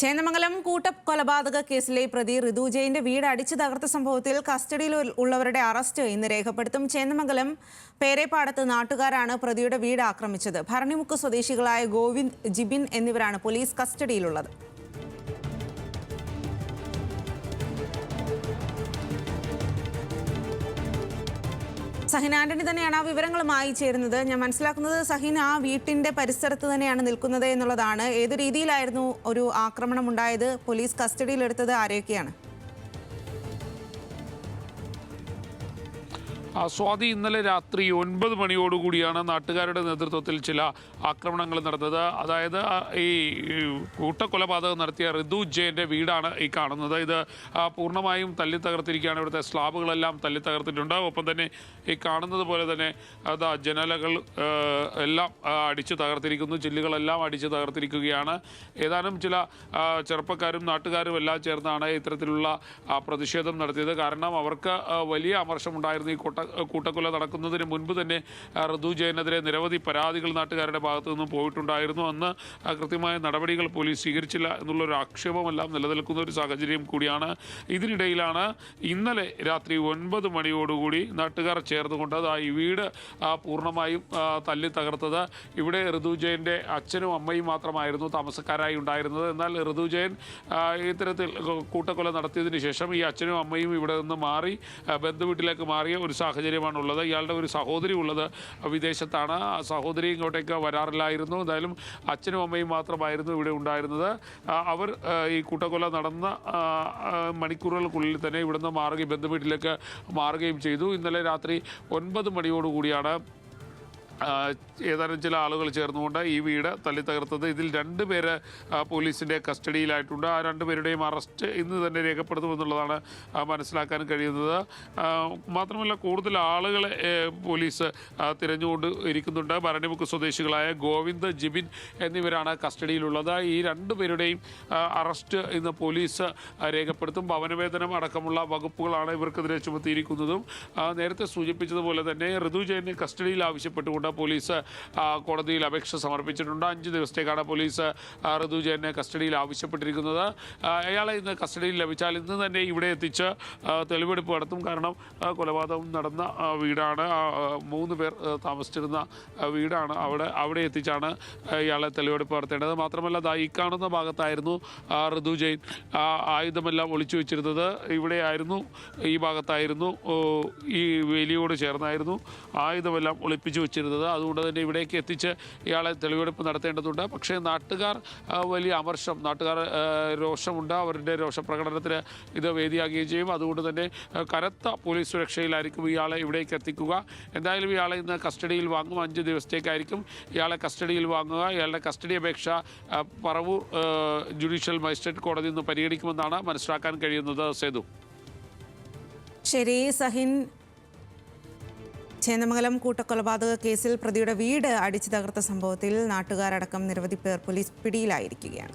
ചേന്നമംഗലം കൂട്ടക്കൊലപാതക കേസിലെ പ്രതി ഋതു ജയിന്റെ വീട് അടിച്ചു തകർത്ത സംഭവത്തിൽ കസ്റ്റഡിയിൽ ഉള്ളവരുടെ അറസ്റ്റ് ഇന്ന് രേഖപ്പെടുത്തും. ചേന്നമംഗലം പേരേപ്പാടത്ത് നാട്ടുകാരാണ് പ്രതിയുടെ വീട് ആക്രമിച്ചത്. ഭരണിമുക്ക് സ്വദേശികളായ ഗോവിന്ദ് ജിബിൻ എന്നിവരാണ് പോലീസ് കസ്റ്റഡിയിലുള്ളത്. സഹിൻ ആന്റണി തന്നെയാണ് ആ വിവരങ്ങളുമായി ചേരുന്നത്. ഞാൻ മനസ്സിലാക്കുന്നത് സഹീൻ ആ വീട്ടിന്റെ പരിസരത്ത് തന്നെയാണ് നിൽക്കുന്നത് എന്നുള്ളതാണ്. ഏത് രീതിയിലായിരുന്നു ഒരു ആക്രമണം ഉണ്ടായത്? പോലീസ് കസ്റ്റഡിയിലെടുത്തത് ആരെയൊക്കെയാണ്? സ്വാതി ഇന്നലെ രാത്രി ഒൻപത് മണിയോടുകൂടിയാണ് നാട്ടുകാരുടെ നേതൃത്വത്തിൽ ചില ആക്രമണങ്ങൾ നടന്നത്. അതായത് ഈ കൂട്ടക്കൊലപാതകം നടത്തിയ ഋതു ജയന്റെ വീടാണ് ഈ കാണുന്നത്. ഇത് പൂർണമായും തല്ലി തകർത്തിരിക്കുകയാണ് ഇവിടുത്തെ സ്ലാബുകളെല്ലാം തല്ലി തകർത്തിട്ടുണ്ട് ഒപ്പം തന്നെ ഈ കാണുന്നത് പോലെ തന്നെ അതാ ജനലകൾ എല്ലാം അടിച്ചു തകർത്തിരിക്കുന്നു. ചില്ലുകളെല്ലാം അടിച്ചു തകർത്തിരിക്കുകയാണ്. ഏതാനും ചില ചെറുപ്പക്കാരും നാട്ടുകാരും എല്ലാം ചേർന്നാണ് ഇത്തരത്തിലുള്ള പ്രതിഷേധം നടത്തിയത്. കാരണം അവർക്ക് വലിയ അമർഷമുണ്ടായിരുന്നു ഈ കൂട്ട കൂട്ടക്കൊല നടക്കുന്നതിന് മുൻപ് തന്നെ ഋതു ജയനെതിരെ നിരവധി പരാതികൾ നാട്ടുകാരുടെ ഭാഗത്തു നിന്നും പോയിട്ടുണ്ടായിരുന്നു. അന്ന് കൃത്യമായ നടപടികൾ പോലീസ് സ്വീകരിച്ചില്ല എന്നുള്ളൊരു ആക്ഷേപമെല്ലാം നിലനിൽക്കുന്ന ഒരു സാഹചര്യം കൂടിയാണ്. ഇതിനിടയിലാണ് ഇന്നലെ രാത്രി ഒൻപത് മണിയോടുകൂടി നാട്ടുകാർ ചേർന്നുകൊണ്ട് ആ ഈ വീട് പൂർണമായും തല്ലി തകർത്തത്. ഇവിടെ ഋതു ജയന്റെ അച്ഛനും അമ്മയും മാത്രമായിരുന്നു താമസക്കാരായി ഉണ്ടായിരുന്നത്. എന്നാൽ ഋതു ജയൻ ആ, ഇത്തരത്തിൽ കൂട്ടക്കൊല നടത്തിയതിന് ശേഷം ഈ അച്ഛനും അമ്മയും ഇവിടെ നിന്ന് മാറി ബന്ധുവീട്ടിലേക്ക് മാറിയ ഒരു സാഹചര്യമാണുള്ളത്. ഇയാളുടെ ഒരു സഹോദരി ഉള്ളത് വിദേശത്താണ്. ആ സഹോദരി ഇങ്ങോട്ടേക്ക് വരാറില്ലായിരുന്നു. എന്തായാലും അച്ഛനും അമ്മയും മാത്രമായിരുന്നു ഇവിടെ ഉണ്ടായിരുന്നത്. അവർ ഈ കൂട്ടക്കൊല നടന്ന മണിക്കൂറുകൾക്കുള്ളിൽ തന്നെ ഇവിടുന്ന് മാറുകയും ബന്ധുവീട്ടിലേക്ക് മാറുകയും ചെയ്തു. ഇന്നലെ രാത്രി ഒൻപത് മണിയോടുകൂടിയാണ് ഏതാനും ചില ആളുകൾ ചേർന്നുകൊണ്ട് ഈ വീട് തള്ളിത്തകർത്തത്. തകർത്തത് ഇതിൽ രണ്ട് പേര് പോലീസിന്റെ കസ്റ്റഡിയിലായിട്ടുണ്ട്. ആ രണ്ടുപേരുടെയും അറസ്റ്റ് ഇന്ന് തന്നെ രേഖപ്പെടുത്തുമെന്നുള്ളതാണ് മനസ്സിലാക്കാൻ കഴിയുന്നത്. മാത്രമല്ല കൂടുതൽ ആളുകളെ പോലീസ് തിരഞ്ഞുകൊണ്ട് ഇരിക്കുന്നുണ്ട്. ഭരണിമുക്ക് സ്വദേശികളായ ഗോവിന്ദ് ജിബിൻ എന്നിവരാണ് കസ്റ്റഡിയിലുള്ളത്. ഈ രണ്ടുപേരുടെയും അറസ്റ്റ് ഇന്ന് പോലീസ് രേഖപ്പെടുത്തും. ഭവനവേതനം അടക്കമുള്ള വകുപ്പുകളാണ് ഇവർക്കെതിരെ ചുമത്തിയിരിക്കുന്നതും. നേരത്തെ സൂചിപ്പിച്ചതുപോലെ തന്നെ ഋതുജയനെ കസ്റ്റഡിയിൽ ആവശ്യപ്പെട്ടുകൊണ്ട് പോലീസ് കോടതിയിൽ അപേക്ഷ സമർപ്പിച്ചിട്ടുണ്ട്. അഞ്ച് ദിവസത്തേക്കാണ് പോലീസ് ഋതുജയനെ ഋതു കസ്റ്റഡിയിൽ ആവശ്യപ്പെട്ടിരിക്കുന്നത്. അയാളെ ഇന്ന് കസ്റ്റഡിയിൽ ലഭിച്ചാൽ ഇന്ന് തന്നെ ഇവിടെ എത്തിച്ച് തെളിവെടുപ്പ് നടത്തും. കാരണം കൊലപാതകം നടന്ന വീടാണ് മൂന്ന് പേർ താമസിച്ചിരുന്ന വീടാണ് അവിടെ അവിടെ എത്തിച്ചാണ് ഇയാളെ തെളിവെടുപ്പ് നടത്തേണ്ടത്. മാത്രമല്ല ഈ കാണുന്ന ഭാഗത്തായിരുന്നു ഋതു ജെയിൻ. ആയുധമെല്ലാം ഒളിച്ചു വെച്ചിരുന്നത് ഇവിടെയായിരുന്നു. ഈ ഭാഗത്തായിരുന്നു ഈ വേലിയോട് ചേർന്നായിരുന്നു. ആയുധമെല്ലാം ഒളിപ്പിച്ചു വെച്ചിരുന്നത്. അതുകൊണ്ട് തന്നെ ഇവിടേക്ക് എത്തിച്ച് ഇയാളെ തെളിവെടുപ്പ് നടത്തേണ്ടതുണ്ട്. പക്ഷേ നാട്ടുകാർ വലിയ അമർഷം നാട്ടുകാർ രോഷമുണ്ട്. അവരുടെ രോഷപ്രകടനത്തിന് ഇത് വേദിയാകുകയും ചെയ്യും. അതുകൊണ്ട് തന്നെ കനത്ത പോലീസ് സുരക്ഷയിലായിരിക്കും ഇയാളെ ഇവിടേക്ക് എത്തിക്കുക. എന്തായാലും ഇയാളെ ഇന്ന് കസ്റ്റഡിയിൽ വാങ്ങും. അഞ്ച് ദിവസത്തേക്കായിരിക്കും ഇയാളെ കസ്റ്റഡിയിൽ വാങ്ങുക. ഇയാളുടെ കസ്റ്റഡി അപേക്ഷ പറവൂർ ജുഡീഷ്യൽ മജിസ്ട്രേറ്റ് കോടതി ഇന്ന് പരിഗണിക്കുമെന്നാണ് മനസ്സിലാക്കാൻ കഴിയുന്നത്. സേതു. ശരി സഹിൻ. ചേന്നമംഗലം കൂട്ടക്കൊലപാതക കേസിൽ പ്രതിയുടെ വീട് അടിച്ചു തകർത്ത സംഭവത്തിൽ നാട്ടുകാരടക്കം നിരവധി പേർ പോലീസ് പിടിയിലായിരിക്കുകയാണ്.